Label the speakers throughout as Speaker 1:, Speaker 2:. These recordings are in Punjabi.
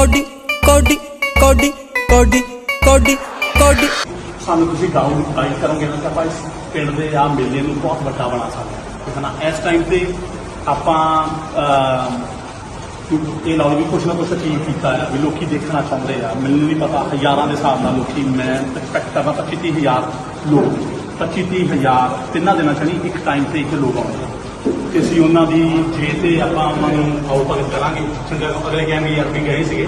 Speaker 1: ਕੋਡੀ ਕੋਡੀ ਕੋਡੀ ਕੋਡੀ ਕੋਡੀ ਕੋਡੀ।
Speaker 2: ਸਾਨੂੰ ਤੁਸੀਂ ਗਾਉਂ ਗਾਈਡ ਕਰੋਗੇ ਨਾ ਕਿ ਆਪਾਂ ਇਸ ਪਿੰਡ ਦੇ ਆ ਮੇਲੇ ਨੂੰ ਬਹੁਤ ਵੱਡਾ ਬਣਾ ਸਕਦੇ ਹਾਂ। ਇਸ ਟਾਈਮ ਤੇ ਆਪਾਂ ਅਮ, ਇਹ ਲਾਓ ਵੀ ਕੁਛ ਨਾ ਕੁਛ ਅਚੀਵ ਕੀਤਾ ਹੈ ਵੀ ਲੋਕੀ ਦੇਖਣਾ ਚਾਹੁੰਦੇ ਆ। ਮੈਨੂੰ ਨਹੀਂ ਪਤਾ ਹਜ਼ਾਰਾਂ ਦੇ ਹਿਸਾਬ ਨਾਲ ਲੋਕੀ ਮੈਂ ਐਕਸਪੈਕਟ ਕਰਦਾ 25 ਤੀਹ ਹਜ਼ਾਰ ਲੋਕ 25 ਤੀਹ ਹਜ਼ਾਰ ਤਿੰਨਾਂ ਦਿਨਾਂ ਚ ਨਹੀਂ ਇੱਕ ਟਾਈਮ ਤੇ ਇੱਕ ਲੋਕ ਆਉਂਦੇ ਆ ਅਸੀਂ ਉਹਨਾਂ ਦੀ ਜੇ ਤੇ ਆਪਾਂ ਉਹਨਾਂ ਨੂੰ ਆਓ ਭਗਤ ਕਰਾਂਗੇ ਚੰਗਾ ਅਗਲੇ ਕਹਿਣਗੇ, ਯਾਰ, ਵੀ ਗਏ ਸੀਗੇ,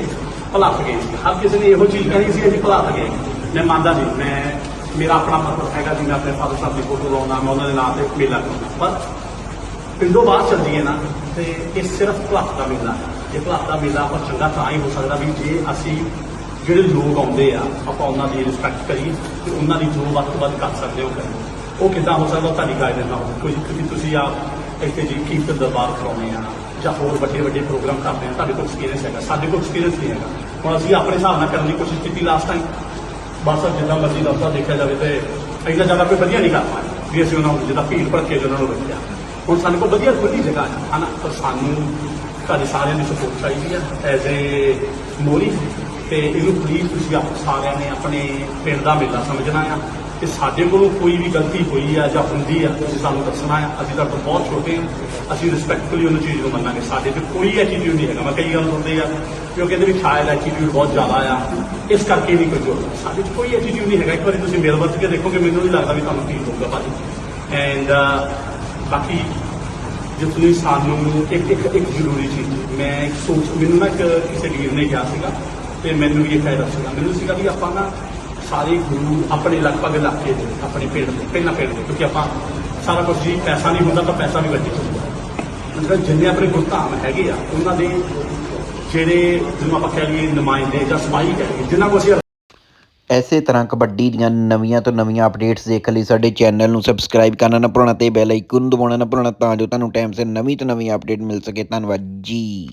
Speaker 2: ਭੁਲੱਥ ਗਏ ਸੀ ਹਰ ਕਿਸੇ ਨੇ ਇਹੋ ਚੀਜ਼ ਕਹੀ ਸੀ, ਅਸੀਂ ਭੁਲੱਥ ਗਏ। ਮੈਂ ਮੰਨਦਾ ਜੀ ਮੈਂ, ਮੇਰਾ ਆਪਣਾ ਮਤਲਬ ਹੈਗਾ ਜੀ ਮੈਂ ਆਪਣੇ ਫਾਦਰ ਸਾਹਿਬ ਦੀ ਫੋਟੋ ਲਾਉਣਾ ਮੈਂ ਉਹਨਾਂ ਦੇ ਨਾਂ ਤੇ ਮੇਲਾ ਕਰਾਉਣਾ ਪਰ ਪਿੰਡੋਂ ਬਾਹਰ ਚੱਲ ਜੀਏ ਨਾ, ਤੇ ਇਹ ਸਿਰਫ ਭੁਲੱਥ ਦਾ ਮੇਲਾ। ਹੈ ਇਹ ਭੁਲੱਥ ਦਾ ਮੇਲਾ ਆਪਾਂ ਚੰਗਾ ਤਾਂ ਹੀ ਹੋ ਸਕਦਾ ਵੀ ਜੇ ਅਸੀਂ ਜਿਹੜੇ ਲੋਕ ਆਉਂਦੇ ਆ, ਆਪਾਂ ਉਹਨਾਂ ਦੀ ਰਿਸਪੈਕਟ ਕਰੀਏ ਤੇ ਉਹਨਾਂ ਦੀ ਜੋ ਵੱਧ ਤੋਂ ਵੱਧ ਕਰ ਸਕਦੇ ਹੋ ਕਰੀਏ ਉਹ ਕਿੱਦਾਂ ਹੋ ਸਕਦਾ ਉਹ ਤੁਹਾਡੀ ਗਾਈਡੈਂਸ ਨਾਲ ਹੋਵੇ। ਕੋਈ ਤੁਸੀਂ ਆਪ ਇੱਥੇ ਜੀ ਕੀਰਤਨ ਦਰਬਾਰ ਕਰਾਉਂਦੇ ਆ ਜਾਂ ਹੋਰ ਵੱਡੇ ਵੱਡੇ ਪ੍ਰੋਗਰਾਮ ਕਰਦੇ ਆ ਤੁਹਾਡੇ ਕੋਲ ਐਕਸਪੀਰੀਅੰਸ ਹੈਗਾ, ਸਾਡੇ ਕੋਲ ਐਕਸਪੀਰੀਅੰਸ ਨਹੀਂ ਹੈਗਾ। ਹੁਣ ਅਸੀਂ ਆਪਣੇ ਹਿਸਾਬ ਨਾਲ ਕਰਨ ਦੀ ਕੋਸ਼ਿਸ਼ ਕੀਤੀ ਲਾਸਟ ਟਾਈਮ ਬਸ ਜਿੱਦਾਂ ਮਰਜ਼ੀ ਲਫ਼ਜ਼ਾਂ ਦੇਖਿਆ ਜਾਵੇ ਤੇ ਇੰਨਾ ਜ਼ਿਆਦਾ ਕੋਈ ਵਧੀਆ ਨਹੀਂ ਕਰ ਪਾਇਆ। ਵੀ ਅਸੀਂ ਉਹਨਾਂ ਨੂੰ ਜਿੱਦਾਂ ਭੀੜ ਭੜਕੇ ਜਿਹਨਾਂ ਨੂੰ ਰੱਖਿਆ ਹੁਣ ਸਾਡੇ ਕੋਲ ਵਧੀਆ ਖੁੱਲੀ ਜਗ੍ਹਾ ਹੈ, ਹਨਾ? ਪਰ ਸਾਨੂੰ ਤੁਹਾਡੇ ਸਾਰਿਆਂ ਦੀ ਸਪੋਰਟ ਚਾਹੀਦੀ ਹੈ ਐਜ਼ ਏ ਮੋਰੀ ਤੇ ਇਹਨੂੰ ਪਲੀਜ਼ ਤੁਸੀਂ ਆਪ ਸਾਰਿਆਂ ਨੇ ਆਪਣੇ ਪਿੰਡ ਦਾ ਮੇਲਾ ਸਮਝਣਾ ਆ। ਤੇ ਸਾਡੇ ਕੋਲੋਂ ਕੋਈ ਵੀ ਗਲਤੀ ਹੋਈ ਆ ਜਾਂ ਹੁੰਦੀ ਆ, ਤੁਸੀਂ ਸਾਨੂੰ ਦੱਸਣਾ ਆ। ਅਸੀਂ ਤੁਹਾਡੇ ਤੋਂ ਬਹੁਤ ਛੋਟੇ ਹਾਂ ਅਸੀਂ ਰਿਸਪੈਕਟਫੁਲੀ ਉਹਨਾਂ ਚੀਜ਼ ਨੂੰ ਮੰਨਾਂਗੇ। ਸਾਡੇ ਤੇ ਕੋਈ ਐਟੀਟਿਊਡ ਨਹੀਂ ਹੈਗਾ। ਮੈਂ ਕਈ ਗੱਲ ਸੁਣਦੇ ਆ ਕਿ ਉਹ ਕਹਿੰਦੇ ਵੀ ਸ਼ਾਇਦ ਐਟੀਟਿਊਡ ਬਹੁਤ ਜ਼ਿਆਦਾ ਆ। ਇਸ ਕਰਕੇ ਨਹੀਂ ਕੋਈ ਜੋੜਦਾ ਸਾਡੇ 'ਚ ਕੋਈ ਐਟੀਟਿਊਡ ਨਹੀਂ ਹੈਗਾ। ਇੱਕ ਵਾਰੀ ਤੁਸੀਂ ਮੇਲ ਵਰਤ ਕੇ ਦੇਖੋਗੇ, ਮੈਨੂੰ ਨਹੀਂ ਲੱਗਦਾ ਵੀ ਤੁਹਾਨੂੰ ਫੀਲ ਹੋਊਗਾ ਭਾਜੀ। ਐਂਡ ਬਾਕੀ ਜੇ ਤੁਸੀਂ ਸਾਨੂੰ ਇੱਕ ਇੱਕ ਇੱਕ ਜ਼ਰੂਰੀ ਚੀਜ਼, ਮੈਂ ਇੱਕ ਸੋਚ, ਮੈਨੂੰ ਨਾ ਇੱਕ ਕਿਸੇ ਵੀਰ ਨੇ ਕਿਹਾ ਸੀਗਾ, ਤੇ ਮੈਨੂੰ ਵੀ ਇਹ ਫਾਇਦਾ ਸੀਗਾ। ਮੈਨੂੰ ਸੀਗਾ ਵੀ ਆਪਾਂ ਨਾ ਸਾਰੇ ਗੁਰੂ ਆਪਣੇ ਲਗਭਗ ਇਲਾਕੇ ਦੇ, ਆਪਣੇ ਪਿੰਡ ਦੇ, ਪਹਿਲਾਂ ਪਿੰਡ ਦੇ, ਕਿਉਂਕਿ ਆਪਾਂ ਸਾਰਾ ਕੁਝ ਜੀ, ਪੈਸਾ ਨਹੀਂ ਹੁੰਦਾ ਤਾਂ ਪੈਸਾ ਵੀ ਵੱਡੀ ਚੀਜ਼ ਮਤਲਬ ਜਿੰਨੇ ਆਪਣੇ ਗੁਰਧਾਮ ਹੈਗੇ ਆ, ਉਹਨਾਂ ਦੇ ਜਿਹੜੇ, ਜਿਹਨੂੰ ਆਪਾਂ ਕਹਿ ਲਈਏ ਨੁਮਾਇੰਦੇ ਜਾਂ ਸਮਾਈ ਕਹਿ ਜਿਨ੍ਹਾਂ ਕੋਲ ਅਸੀਂ
Speaker 3: ਐਸੇ ਤਰ੍ਹਾਂ ਕਬੱਡੀ ਦੀਆਂ ਨਵੀਆਂ ਤੋਂ ਨਵੀਆਂ ਅਪਡੇਟਸ ਦੇਖਣ ਲਈ, ਸਾਡੇ ਚੈਨਲ ਨੂੰ ਸਬਸਕ੍ਰਾਈਬ ਕਰਨਾ ਨਾ ਭੁੱਲਣਾ ਤੇ ਬੈਲ ਆਈਕਨ ਦਬਾਉਣਾ ਨਾ ਭੁੱਲਣਾ ਤਾਂ ਜੋ ਤੁਹਾਨੂੰ ਟਾਈਮ ਸਿਰ ਨਵੀਂ ਤੋਂ ਨਵੀਂ ਅਪਡੇਟ ਮਿਲ ਸਕੇ। ਧੰਨਵਾਦ ਜੀ।